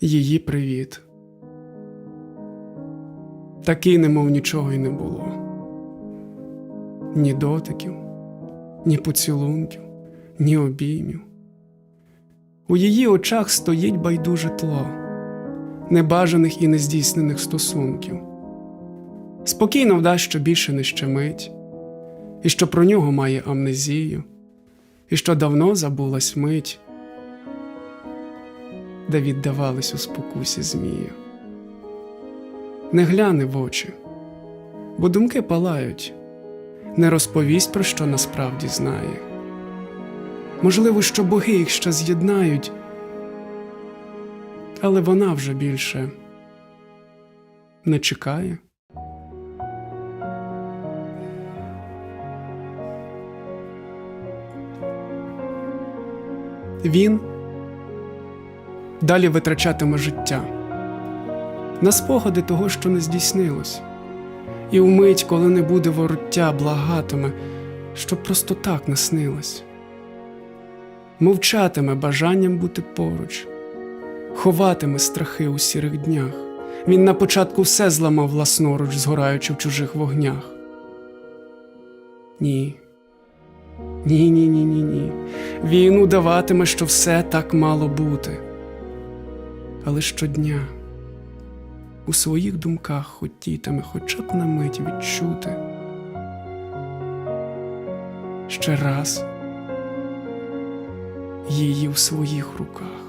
її привіт. Такий, немов нічого й не було. Ні дотиків, ні поцілунків, ні обіймів. У її очах стоїть байдуже тло, небажаних і нездійснених стосунків. Спокійно вдасть, що більше не щемить, і що про нього має амнезію, і що давно забулась мить, де віддавались у спокусі змію. Не гляне в очі, бо думки палають, не розповість, про що насправді знає. Можливо, що боги їх ще з'єднають, але вона вже більше не чекає. Він далі витрачатиме життя на спогади того, що не здійснилось, і вмить, коли не буде вороття, благатиме, щоб просто так не снилось. Мовчатиме бажанням бути поруч, ховатиме страхи у сірих днях. Він на початку все зламав власноруч, згораючи в чужих вогнях. Ні. Ні, ні, ні, ні, ні. Він удаватиме, що все так мало бути. Але щодня у своїх думках хотітиме хоча б на мить відчути. Ще раз її в своїх руках.